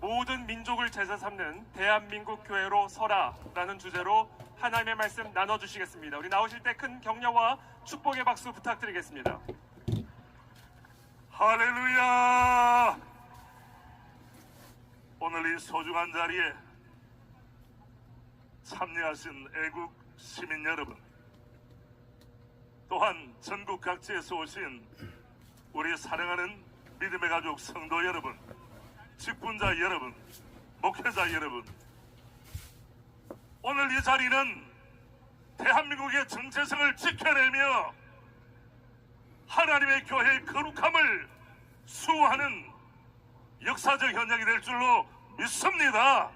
모든 민족을 제자 삼는 대한민국 교회로 서라라는 주제로 하나님의 말씀 나눠주시겠습니다. 우리 나오실 때 큰 격려와 축복의 박수 부탁드리겠습니다. 할렐루야! 오늘 이 소중한 자리에 참여하신 애국 시민 여러분, 또한 전국 각지에서 오신 우리 사랑하는 믿음의 가족 성도 여러분, 직분자 여러분, 목회자 여러분, 오늘 이 자리는 대한민국의 정체성을 지켜내며 하나님의 교회의 거룩함을 수호하는 역사적 현장이 될 줄로 믿습니다.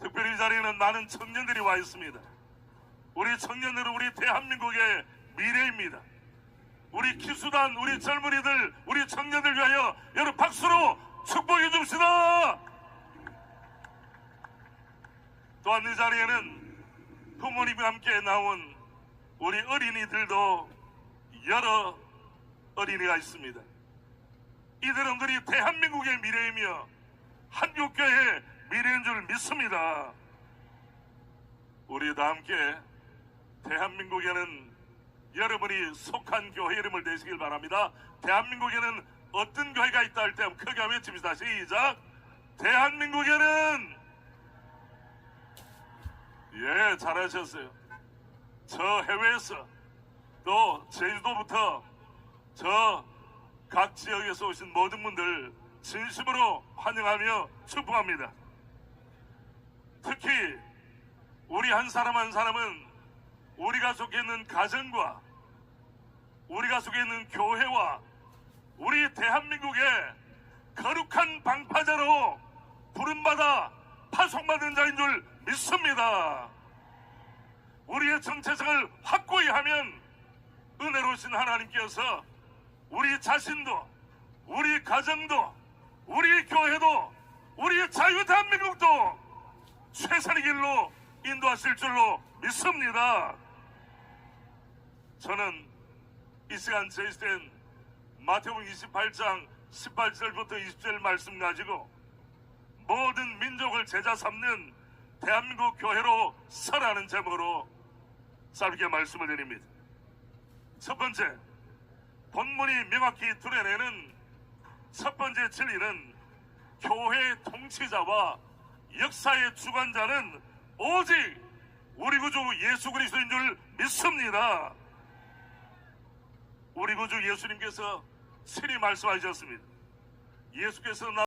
특별히 이 자리에는 많은 청년들이 와 있습니다. 우리 청년들은 우리 대한민국의 미래입니다. 우리 기수단, 우리 젊은이들, 우리 청년들 위하여 여러분 박수로 축복해 줍시다. 또한 이 자리에는 부모님과 함께 나온 우리 어린이들도 여러 어린이가 있습니다. 이들은 우리 대한민국의 미래이며 한국교회의 미래인 줄 믿습니다. 우리 다 함께 대한민국에는 여러분이 속한 교회 이름을 내시길 바랍니다. 대한민국에는 어떤 교회가 있다 할 때 크게 외칩시다. 시작. 대한민국에는 예, 잘하셨어요. 저 해외에서 또 제주도부터 저 각 지역에서 오신 모든 분들 진심으로 환영하며 축복합니다. 특히 우리 한 사람 한 사람은 우리가 속해 있는 가정과 우리가 속해 있는 교회와 우리 대한민국의 거룩한 방파자로 부름받아 파송받은 자인 줄 믿습니다. 우리의 정체성을 확고히 하면 은혜로우신 하나님께서 우리 자신도 우리 가정도 우리 교회도 우리 자유 대한민국도 최선의 길로 인도하실 줄로 믿습니다. 저는 이 시간 제시된 마태복음 28장 18절부터 20절 말씀 가지고 모든 민족을 제자 삼는 대한민국 교회로 서라는 제목으로 짧게 말씀을 드립니다. 첫 번째, 본문이 명확히 드러내는 첫 번째 진리는 교회의 통치자와 역사의 주관자는 오직 우리 구주 예수 그리스도인 줄 믿습니다. 우리 구주 예수님께서 친히 말씀하셨습니다. 예수께서 나